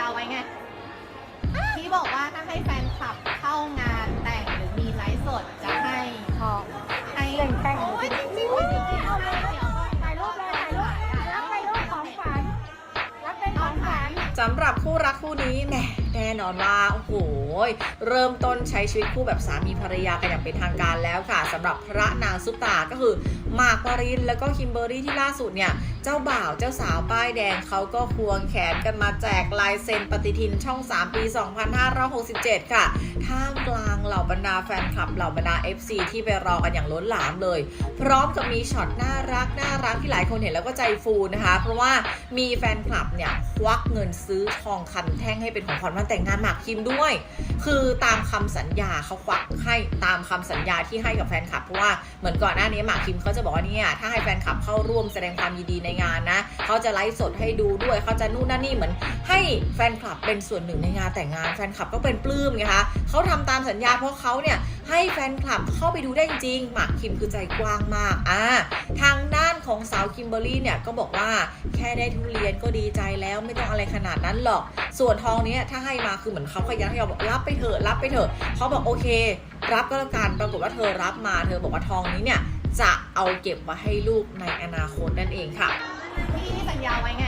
ญาไว้ไง ที่บอกว่าถ้าให้แฟนคลับเข้างานแต่งหรือมีไลฟ์สดจะให้ทองให้แต่งแต่งโอ้ยจริงๆไม่จริงๆเอาเลยเดี๋ยวถ่ายรูปเลยถ่ายรูปรับไปรูปของขวัญรับเป็นของสำหรับคู่รักคู่นี้แหมแน่นอนว่าโอ้โหเริ่มต้นใช้ชีวิตคู่แบบสามีภรรยากันอย่างเป็นทางการแล้วค่ะสำหรับพระนางซุปตาก็คือ มากปรินแล้วก็คิมเบอรรี่ที่ล่าสุดเนี่ย เจ้าบ่าวเจ้าสาวป้ายแดงเขาก็ควงแขนกันมาแจกลายเซ็นปฏิทินช่อง 3 ปี 2567 ค่ะ ท่ามกลางเหล่าบรรดาแฟนคลับเหล่าบรรดา FC ที่ไปรอกันอย่างล้นหลามเลย พร้อมกับมีช็อตน่ารักน่ารักที่หลายคนเห็นแล้วก็ใจฟูนะคะ เพราะว่ามีแฟนคลับเนี่ยควักเงินซื้อทองคำแท่งให้เป็นของขวัญวันแต่งงานหมากคิมด้วย คือตามคำสัญญาเขาควักให้ตามคำสัญญาที่ให้กับแฟนคลับเพราะว่าเหมือนก่อนหน้านี้หมากคิมเขาจะบอกว่าเนี่ยถ้าให้แฟนคลับเข้าร่วมแสดงความยินดีในงานนะเขาจะไลฟ์สดให้ดูด้วยเขาจะนู่นนั่นนี่เหมือน ให้แฟนคลับเป็นส่วนหนึ่งในงานแต่งงานแฟนคลับก็เป็นปลื้มไงคะเขาทำตามสัญญาเพราะเขาเนี่ยให้แฟนคลับเข้าไปดูได้จริงหมากคิมคือใจกว้างมากอ่าทางด้านของสาวคิมเบอรรี่เนี่ยก็บอกว่าแค่ได้ทุเรียนก็ดีใจแล้วไม่ต้องอะไรขนาดนั้นหรอก ส่วนทองเนี้ยถ้าให้มาคือเหมือนเขาขยันให้เราบอกรับไปเถอะรับไปเถอะเขาบอกโอเค รับก็แล้วกันปรากฏว่าเธอรับมาเธอบอกว่าทองนี้เนี่ย จะเอาเก็บไว้ให้ลูกในอนาคตนั่นเองค่ะที่ที่สัญญาไว้ไง